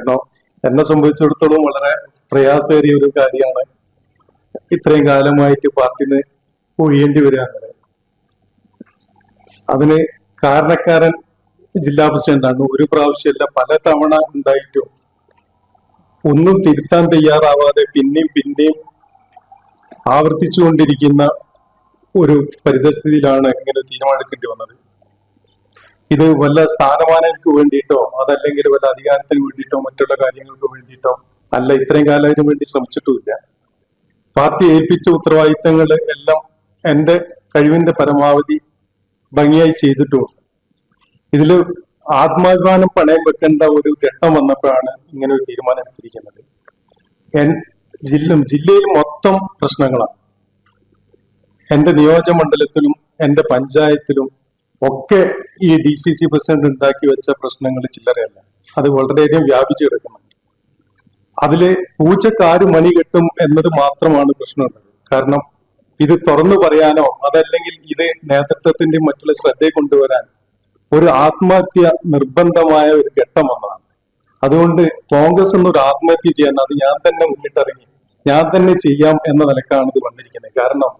കാരണം എന്നെ സംബന്ധിച്ചിടത്തോളം വളരെ പ്രയാസേറിയ ഒരു കാര്യമാണ്. ഇത്രയും കാലമായിട്ട് പാർട്ടിന്ന് ഒഴിയേണ്ടി വരിക അങ്ങനെ അതിന് കാരണക്കാരൻ ജില്ലാ പ്രസിഡന്റാണ്. ഒരു പ്രാവശ്യമല്ല പല തവണ ഉണ്ടായിട്ടും ഒന്നും തിരുത്താൻ തയ്യാറാവാതെ പിന്നെയും പിന്നെയും ആവർത്തിച്ചുകൊണ്ടിരിക്കുന്ന ഒരു പരിതസ്ഥിതിയിലാണ് ഇങ്ങനെ തീരുമാനിക്കേണ്ടി വന്നത്. ഇത് വല്ല സ്ഥാനമാനങ്ങൾക്ക് വേണ്ടിയിട്ടോ അതല്ലെങ്കിൽ വല്ല അധികാരത്തിന് വേണ്ടിയിട്ടോ മറ്റുള്ള കാര്യങ്ങൾക്ക് വേണ്ടിയിട്ടോ അല്ല ഇത്രയും കാലം അതിനു വേണ്ടി ശ്രമിച്ചിട്ടുമില്ല. പാർട്ടി ഏൽപ്പിച്ച ഉത്തരവാദിത്തങ്ങൾ എല്ലാം എന്റെ കഴിവിന്റെ പരമാവധി ഭംഗിയായി ചെയ്തിട്ടുമുണ്ട് ഇതിൽ ആത്മാഭിമാനം പണയം വെക്കേണ്ട ഒരു ഘട്ടം വന്നപ്പോഴാണ് ഇങ്ങനെ ഒരു തീരുമാനം എടുത്തിരിക്കുന്നത്. ജില്ല ജില്ലയിൽ മൊത്തം പ്രശ്നങ്ങളാണ്. എന്റെ നിയോജകമണ്ഡലത്തിലും എന്റെ പഞ്ചായത്തിലും ഒക്കെ ഈ ഡി സി സി പ്രസിഡന്റ് ഉണ്ടാക്കി വെച്ച പ്രശ്നങ്ങൾ ചില്ലറയല്ല. അത് വളരെയധികം വ്യാപിച്ചു കിടക്കുന്നുണ്ട്. അതിൽ പൂച്ചക്ക് ആര് മണി കെട്ടും എന്നത് മാത്രമാണ് പ്രശ്നമുള്ളത്. കാരണം ഇത് തുറന്നു പറയാനോ അതല്ലെങ്കിൽ ഇത് നേതൃത്വത്തിന്റെ മറ്റുള്ള ശ്രദ്ധയെ കൊണ്ടുവരാൻ ഒരു ആത്മഹത്യ നിർബന്ധമായ ഒരു ഘട്ടം വന്നതാണ്. അതുകൊണ്ട് കോൺഗ്രസ് എന്നൊരു ആത്മഹത്യ ചെയ്യാൻ അത് ഞാൻ തന്നെ മുന്നിട്ടിറങ്ങി ഞാൻ തന്നെ ചെയ്യാം എന്ന നിലക്കാണ് ഇത് വന്നിരിക്കുന്നത്. കാരണം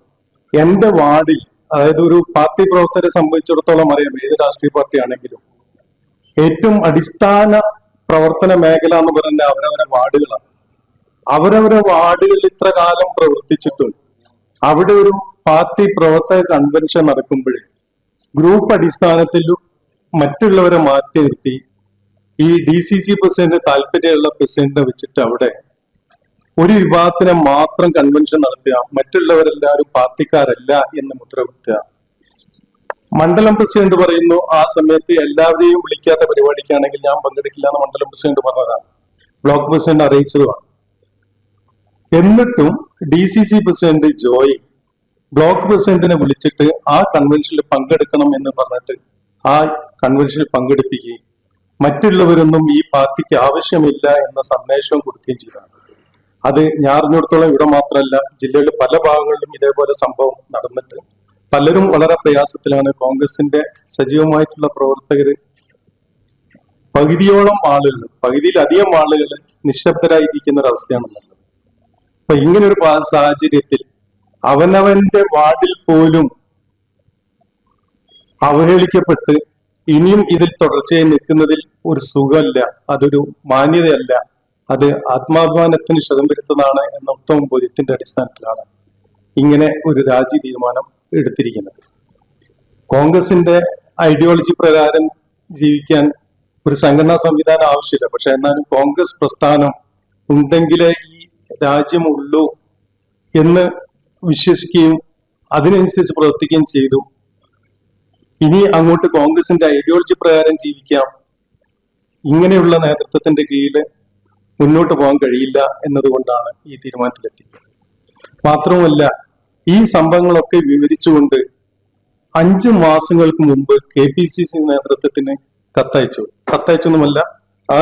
എന്റെ വാർഡിൽ അതായത് ഒരു പാർട്ടി പ്രവർത്തകരെ സംബന്ധിച്ചിടത്തോളം അറിയാം ഏത് രാഷ്ട്രീയ പാർട്ടി ആണെങ്കിലും ഏറ്റവും അടിസ്ഥാന പ്രവർത്തന മേഖല എന്ന് പറയുന്നത് അവരവരെ വാർഡുകളാണ്. അവരവരെ വാർഡുകളിൽ ഇത്ര കാലം പ്രവർത്തിച്ചിട്ടും അവിടെ ഒരു പാർട്ടി പ്രവർത്തക കൺവെൻഷൻ നടക്കുമ്പോഴേ ഗ്രൂപ്പ് അടിസ്ഥാനത്തിലും മറ്റുള്ളവരെ മാറ്റി നിർത്തി. ഈ ഡി സി സി പ്രസിഡന്റ് താല്പര്യമുള്ള പ്രസിഡന്റിനെ വെച്ചിട്ട് അവിടെ ഒരു വിഭാഗത്തിനെ മാത്രം കൺവെൻഷൻ നടത്തുക മറ്റുള്ളവരെല്ലാവരും പാർട്ടിക്കാരല്ല എന്ന് മുദ്രകുത്തുക. മണ്ഡലം പ്രസിഡന്റ് പറയുന്നു ആ സമയത്ത് എല്ലാവരെയും വിളിക്കാത്ത പരിപാടിക്കാണെങ്കിൽ ഞാൻ പങ്കെടുക്കില്ല എന്ന് മണ്ഡലം പ്രസിഡന്റ് പറഞ്ഞതാണ്. ബ്ലോക്ക് പ്രസിഡന്റ് അറിയിച്ചതുമാണ്. എന്നിട്ടും D C C president Joy block പ്രസിഡന്റിനെ വിളിച്ചിട്ട് ആ കൺവെൻഷനിൽ പങ്കെടുക്കണം എന്ന് പറഞ്ഞിട്ട് ആ കൺവെൻഷനിൽ പങ്കെടുപ്പിക്കുകയും മറ്റുള്ളവരൊന്നും ഈ പാർട്ടിക്ക് ആവശ്യമില്ല എന്ന സന്ദേശവും കൊടുക്കുകയും ചെയ്തതാണ് അത് ഞാറിഞ്ഞിടത്തോളം ഇവിടെ മാത്രമല്ല ജില്ലയിലെ പല ഭാഗങ്ങളിലും ഇതേപോലെ സംഭവം നടന്നിട്ട് പലരും വളരെ പ്രയാസത്തിലാണ്. കോൺഗ്രസിന്റെ സജീവമായിട്ടുള്ള പ്രവർത്തകർ പകുതിയോളം ആളുകൾ പകുതിയിലധികം ആളുകൾ നിശബ്ദരായിരിക്കുന്ന ഒരു അവസ്ഥയാണ് നല്ലത് അപ്പൊ ഇങ്ങനെ ഒരു സാഹചര്യത്തിൽ അവനവന്റെ വാർഡിൽ പോലും അവഹേളിക്കപ്പെട്ട് ഇനിയും ഇതിൽ തുടർച്ചയായി നിൽക്കുന്നതിൽ ഒരു സുഖമല്ല അതൊരു മാന്യതയല്ല. അത് ആത്മാഭിമാനത്തിന് ക്ഷതം വരുത്തുന്നതാണ് എന്ന ഉത്തമ ബോധ്യത്തിന്റെ അടിസ്ഥാനത്തിലാണ് ഇങ്ങനെ ഒരു രാജി തീരുമാനം എടുത്തിരിക്കുന്നത്. കോൺഗ്രസിന്റെ ഐഡിയോളജി പ്രകാരം ജീവിക്കാൻ ഒരു സംഘടനാ സംവിധാനം ആവശ്യമില്ല. പക്ഷെ എന്നാലും കോൺഗ്രസ് പ്രസ്ഥാനം ഉണ്ടെങ്കിലേ ഈ രാജ്യമുള്ളൂ എന്ന് വിശ്വസിക്കുകയും അതിനനുസരിച്ച് പ്രവർത്തിക്കുകയും ചെയ്തു. ഇനി അങ്ങോട്ട് കോൺഗ്രസിന്റെ ഐഡിയോളജി പ്രകാരം ജീവിക്കാം. ഇങ്ങനെയുള്ള നേതൃത്വത്തിന്റെ കീഴിൽ മുന്നോട്ട് പോകാൻ കഴിയില്ല എന്നതുകൊണ്ടാണ് ഈ തീരുമാനത്തിലെത്തിയത്. മാത്രവുമല്ല ഈ സംഭവങ്ങളൊക്കെ വിവരിച്ചുകൊണ്ട് അഞ്ച് മാസങ്ങൾക്ക് മുമ്പ് കെ പി സി സി നേതൃത്വത്തിന് കത്തയച്ചു. കത്തയച്ചൊന്നുമല്ല ആ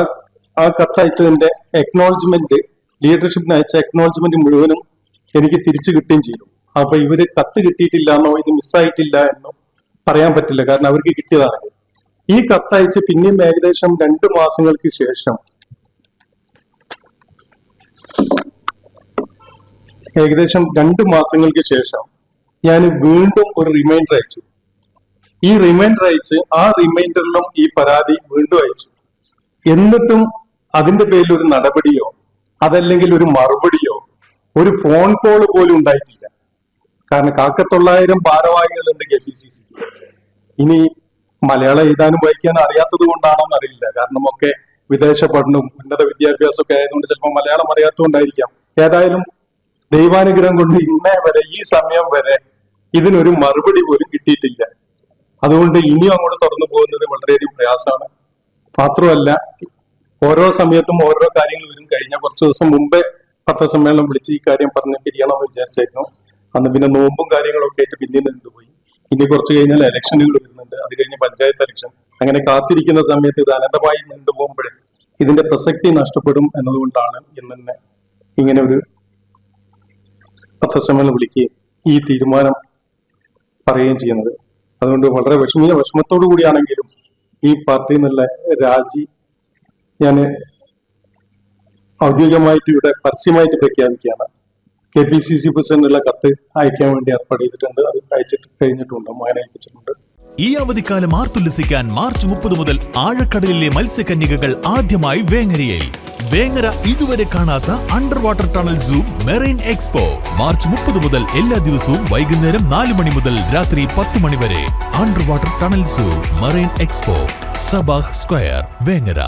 ആ കത്തയച്ചതിന്റെ എക്നോളജ്മെന്റ് ലീഡർഷിപ്പിന് അയച്ച എക്നോളജ്മെന്റ് മുഴുവനും എനിക്ക് തിരിച്ചു കിട്ടുകയും ചെയ്തു. അപ്പൊ ഇവർ കത്ത് കിട്ടിയിട്ടില്ല എന്നോ ഇത് മിസ്സായിട്ടില്ല എന്നോ പറയാൻ പറ്റില്ല. കാരണം അവർക്ക് കിട്ടിയതാണ്. ഈ കത്തയച്ച് പിന്നെയും ഏകദേശം രണ്ട് മാസങ്ങൾക്ക് ശേഷം ഏകദേശം രണ്ട് മാസങ്ങൾക്ക് ശേഷം ഞാൻ വീണ്ടും ഒരു റിമൈൻഡർ അയച്ചു. ഈ റിമൈൻഡർ അയച്ച് ആ റിമൈൻഡറിലും ഈ പരാതി വീണ്ടും അയച്ചു. എന്നിട്ടും അതിന്റെ പേരിൽ ഒരു നടപടിയോ അതല്ലെങ്കിൽ ഒരു മറുപടിയോ ഒരു ഫോൺ കോൾ പോലും ഉണ്ടായിട്ടില്ല. കാരണം കാക്കത്തൊള്ളായിരം ഭാരവാഹികളുണ്ട് കെ പി സി സി ഇനി മലയാളം എഴുതാനും വായിക്കാനും അറിയാത്തത് കൊണ്ടാണോന്ന് അറിയില്ല. കാരണം ഒക്കെ വിദേശ പഠനവും ഉന്നത വിദ്യാഭ്യാസം ഒക്കെ ആയതുകൊണ്ട് ചിലപ്പോൾ മലയാളം അറിയാത്തതുകൊണ്ടായിരിക്കാം. ഏതായാലും ദൈവാനുഗ്രഹം കൊണ്ട് ഇന്നേ വരെ ഈ സമയം വരെ ഇതിനൊരു മറുപടി പോലും കിട്ടിയിട്ടില്ല. അതുകൊണ്ട് ഇനിയും അങ്ങോട്ട് തുറന്നു പോകുന്നത് വളരെയധികം പ്രയാസമാണ്. മാത്രമല്ല ഓരോ സമയത്തും ഓരോ കാര്യങ്ങൾ വരും. കഴിഞ്ഞ കുറച്ച് ദിവസം മുമ്പേ പത്രസമ്മേളനം വിളിച്ച് ഈ കാര്യം പറഞ്ഞ് പിരിയണമെന്ന് വിചാരിച്ചായിരുന്നു. അന്ന് പിന്നെ നോമ്പും കാര്യങ്ങളൊക്കെ ആയിട്ട് പിന്നീട് പോയി. ഇനി കുറച്ച് കഴിഞ്ഞാൽ ഇലക്ഷനുകൾ വരുന്നുണ്ട്. അത് കഴിഞ്ഞ് പഞ്ചായത്ത് ഇലക്ഷൻ. അങ്ങനെ കാത്തിരിക്കുന്ന സമയത്ത് ഇത് അനന്തമായി നീണ്ടുപോകുമ്പോഴേ ഇതിന്റെ പ്രസക്തി നഷ്ടപ്പെടും എന്നതുകൊണ്ടാണ് ഇന്ന് ഇങ്ങനെ ഒരു പത്രസമ്മേളനം വിളിക്കുകയും ഈ തീരുമാനം പറയുകയും ചെയ്യുന്നത്. അതുകൊണ്ട് വളരെ വിഷമീയ വിഷമത്തോടു കൂടിയാണെങ്കിലും ഈ പാർട്ടിയിൽ നിന്നുള്ള രാജി ഞാൻ ഔദ്യോഗികമായിട്ട് ഇവിടെ പരസ്യമായിട്ട് പ്രഖ്യാപിക്കുകയാണ്. കെ പി സി സി പ്രസിഡന്റിനുള്ള കത്ത് അയക്കാൻ വേണ്ടി ഏർപ്പാട് ചെയ്തിട്ടുണ്ട്. അത് അയച്ചിട്ട് കഴിഞ്ഞിട്ടുണ്ട് മകനെ ഏൽപ്പിച്ചിട്ടുണ്ട് ഈ അവധിക്കാലം ആർത്തുല്ലസിക്കാൻ മാർച്ച് മുപ്പത് മുതൽ ആഴക്കടലിലെ മത്സ്യകന്യകകൾ ആദ്യമായി വേങ്ങരയിൽ. വേങ്ങര ഇതുവരെ കാണാത്ത under water tunnel zoo marine expo. March മുപ്പത് മുതൽ എല്ലാ ദിവസവും വൈകുന്നേരം നാല് മണി മുതൽ രാത്രി പത്ത് മണി വരെ under water tunnel zoo marine expo Sabah square Vengara.